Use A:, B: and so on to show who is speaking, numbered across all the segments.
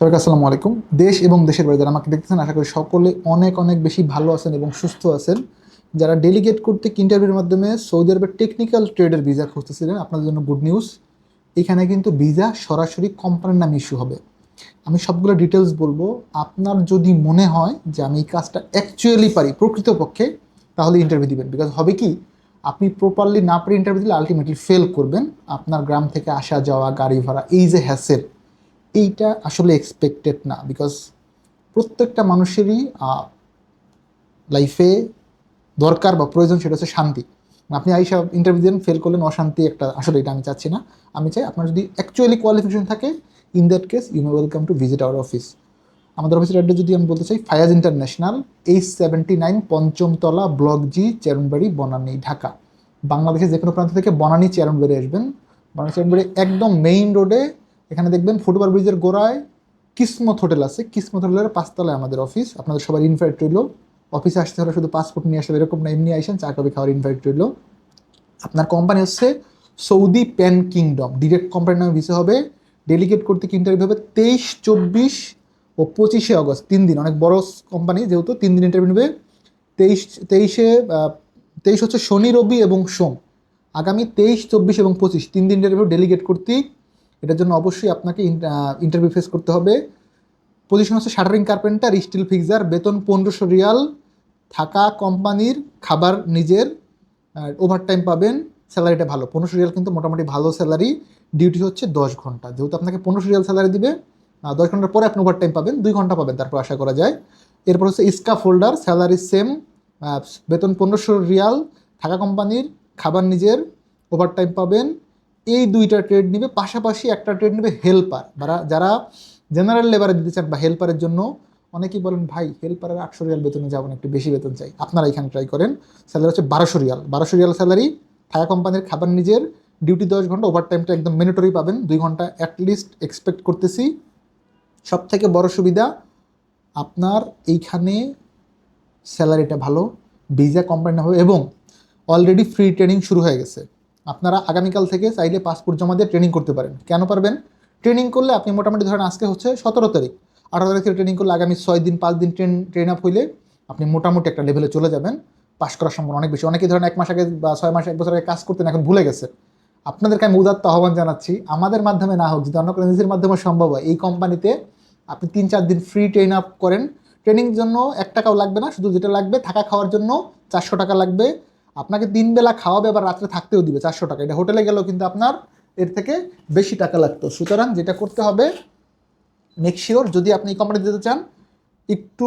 A: সবাইকে আসসালামু আলাইকুম। দেশ এবং দেশের বাইরে যারা আমাকে দেখতেছেন, আশা করি সকলে অনেক অনেক বেশি ভালো আছেন এবং সুস্থ আছেন। যারা ডেলিগেট করতে ইন্টারভিউর মাধ্যমে সৌদি আরবের টেকনিক্যাল ট্রেডের ভিসা খুঁজতেছিলেন, আপনাদের জন্য গুড নিউজ এখানে কিন্তু ভিসা সরাসরি কোম্পানির নামে ইস্যু হবে। আমি সবগুলো ডিটেলস বলব। আপনার যদি মনে হয় যে আমি এই কাজটা অ্যাকচুয়ালি পারি প্রকৃতপক্ষে, তাহলে ইন্টারভিউ দিবেন। বিকজ হবে কি, আপনি প্রপারলি না পারে ইন্টারভিউ দিলে আলটিমেটলি ফেল করবেন। আপনার গ্রাম থেকে আসা যাওয়া গাড়ি ভাড়া, এই যে হ্যাসেল এইটা আসলে এক্সপেক্টেড না বিকজ প্রত্যেকটা মানুষেরই লাইফে দরকার বা প্রয়োজন সেটা হচ্ছে শান্তি। আপনি আইসা ইন্টারভিউ দেন ফেল করলেন, অশান্তি একটা, আসলে এটা আমি চাচ্ছি না। আমি চাই আপনার যদি অ্যাকচুয়ালি কোয়ালিফিকেশন থাকে in that case you may welcome to visit our office আমাদের অফিসের অ্যাড্রেস যদি আমি বলতে চাই Fayaz international H seventy nine পঞ্চমতলা block G চেরনবাড়ি Banani Dhaka বাংলাদেশের যে কোনো প্রান্ত থেকে বনানী চেরনবাড়ি আসবেন। বনানী চেরনবাড়ি একদম মেইন রোডে এখানে দেখবেন ফুটওভার ব্রিজের গোড়ায় কিসমত হোটেল আছে। কিসমত হোটেলের পাঁচতলায় আমাদের অফিস। আপনাদের সবার ইনভাইট রইল। অফিসে আসতে হলে শুধু পাসপোর্ট নিয়ে আসলে এরকম না, এমনি আইসেন চা, কফি খাওয়ার ইনভাইট রইল। আপনার কোম্পানি হচ্ছে সৌদি প্যান কিংডম ডিরেক্ট কোম্পানির নামে ভিসা হবে। ডেলিগেট করতে কি ইন্টারভিউ হবে তেইশ, চব্বিশ ও পঁচিশে আগস্ট। তিন দিন। অনেক বড় কোম্পানি যেহেতু তিন দিন ইন্টারভিউ নেবে। তেইশ, তেইশে তেইশ হচ্ছে শনি, রবি এবং সোম। আগামী তেইশ, চব্বিশ এবং পঁচিশ। তিন দিন ইন্টারভিউ ডেলিগেট করতেই এটার জন্য অবশ্যই আপনাকে ইন্টারভিউ ফেস করতে হবে। পজিশন হচ্ছে শাটারিং কার্পেন্টার স্টিল ফিক্সার বেতন পনেরোশো রিয়াল, থাকা কোম্পানির খাবার নিজের ওভারটাইম পাবেন, স্যালারিটা ভালো। পনেরোশো রিয়াল কিন্তু মোটামুটি ভালো স্যালারি ডিউটি হচ্ছে দশ ঘণ্টা। যেহেতু আপনাকে পনেরোশো রিয়াল স্যালারি দিবে দশ ঘণ্টার পরে আপনি ওভারটাইম পাবেন, দুই ঘণ্টা পাবেন তারপর আশা করা যায়। এরপর হচ্ছে ইস্কা ফোল্ডার স্যালারি সেম বেতন পনেরোশো রিয়াল, থাকা কোম্পানির, খাবার নিজের ওভারটাইম পাবেন এই দুইটা ট্রেড নিবে, পাশাপাশি একটা ট্রেড নেবে হেল্পার যারা যারা জেনারেল লেবারে দিতে চান বা হেল্পারের জন্য, অনেকেই বলেন, ভাই হেল্পারের আটশো রিয়াল বেতনে যাবেন একটু বেশি বেতন চাই। আপনারা এখানে ট্রাই করেন স্যালারি হচ্ছে বারোশো রিয়াল। বারোশো রিয়াল স্যালারি থাকা কোম্পানির খাবার নিজের ডিউটি দশ ঘণ্টা ওভার টাইমটা একদম মেনেটরি পাবেন। দুই ঘণ্টা অ্যাটলিস্ট এক্সপেক্ট করতেছি। সব থেকে বড় সুবিধা, আপনার এইখানে স্যালারিটা ভালো ভিজা কোম্পানি হবে এবং অলরেডি ফ্রি ট্রেনিং শুরু হয়ে গেছে। আপনারা আগামীকাল থেকে চাইলে পাসপোর্ট জমা দিয়ে ট্রেনিং করতে পারেন। কেন পারবেন? ট্রেনিং করলে আপনি মোটামুটি ধরেন আজকে হচ্ছে সতেরো তারিখ। আঠারো তারিখ থেকে ট্রেনিং করলে আগামী ছয় দিন, পাঁচ দিন ট্রেন ট্রেন আপ হইলে আপনি মোটামুটি একটা লেভেলে চলে যাবেন। পাশ করার সম্ভাবনা অনেক বেশি। অনেকেই ধরেন এক মাস আগে বা ছয় মাস, এক বছর আগে কাজ করতেন, এখন ভুলে গেছে। আপনাদেরকে আমি উদাত্ত আহ্বান জানাচ্ছি, আমাদের মাধ্যমে না হোক, যদি অন্য কোনো এজেন্সির মাধ্যমে সম্ভব হয়, এই কোম্পানিতে আপনি তিন, চার দিন ফ্রি ট্রেন আপ করেন। ট্রেনিং জন্য এক টাকাও লাগবে না, শুধু যেটা লাগবে থাকা খাওয়ার জন্য চারশো টাকা লাগবে। আপনাকে তিন বেলা খাওয়াবে, আবার রাত্রে থাকতেও দিবে চারশো টাকা। এটা হোটেলে গেলেও কিন্তু আপনার এর থেকে বেশি টাকা লাগতো। সুতরাং যেটা করতে হবে মেক শিওর যদি আপনি এই কোম্পানি যেতে চান, একটু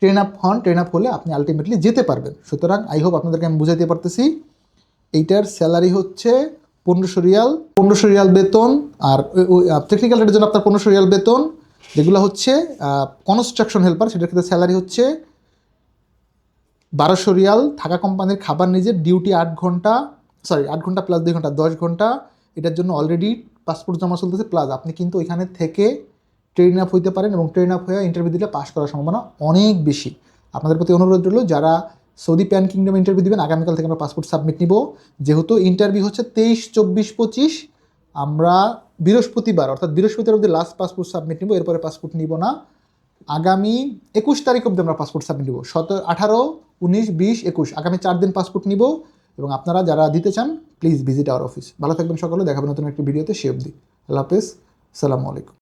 A: ট্রেন আপ হন ট্রেন আপ হলে আপনি আলটিমেটলি যেতে পারবেন। সুতরাং আই হোপ আপনাদেরকে আমি বুঝাইতে পারতেছি। এইটার স্যালারি হচ্ছে পনেরোশো রিয়াল পনেরোশো রিয়াল বেতন, আর টেকনিক্যাল রেটের জন্য আপনার পনেরোশো রিয়াল বেতন, যেগুলো হচ্ছে কনস্ট্রাকশন হেল্পার সেটার ক্ষেত্রে স্যালারি হচ্ছে বারোশো রিয়াল থাকা কোম্পানির খাবার নিজের ডিউটি আট ঘণ্টা সরি আট ঘণ্টা প্লাস দুই ঘণ্টা, দশ ঘণ্টা। এটার জন্য অলরেডি পাসপোর্ট জমা চলতেছে প্লাস আপনি কিন্তু ওইখানে থেকে ট্রেন আপ হইতে পারেন এবং ট্রেন আপ হয়ে ইন্টারভিউ দিলে পাস করার সম্ভাবনা অনেক বেশি। আপনাদের প্রতি অনুরোধ রইল, যারা সৌদি প্যান কিংডম ইন্টারভিউ দেবেন, আগামীকাল থেকে আমরা পাসপোর্ট সাবমিট নিব। যেহেতু ইন্টারভিউ হচ্ছে তেইশ, চব্বিশ, পঁচিশ, আমরা বৃহস্পতিবার, অর্থাৎ বৃহস্পতিবার অবধি লাস্ট পাসপোর্ট সাবমিট নিব, এরপরে পাসপোর্ট নিব না। আগামী একুশ তারিখ অবধি আমরা পাসপোর্ট সাবমিট নিব। সত আঠারো উনিশ, বিশ, একুশ। আগামী চার দিন পাসপোর্ট নিব এবং আপনারা যারা দিতে চান প্লিজ ভিজিট আওয়ার অফিস ভালো থাকবেন সকলে দেখাবেন নতুন একটি ভিডিওতে সে অবধি। আল্লাহ হাফেজ। সালামু আলাইকুম।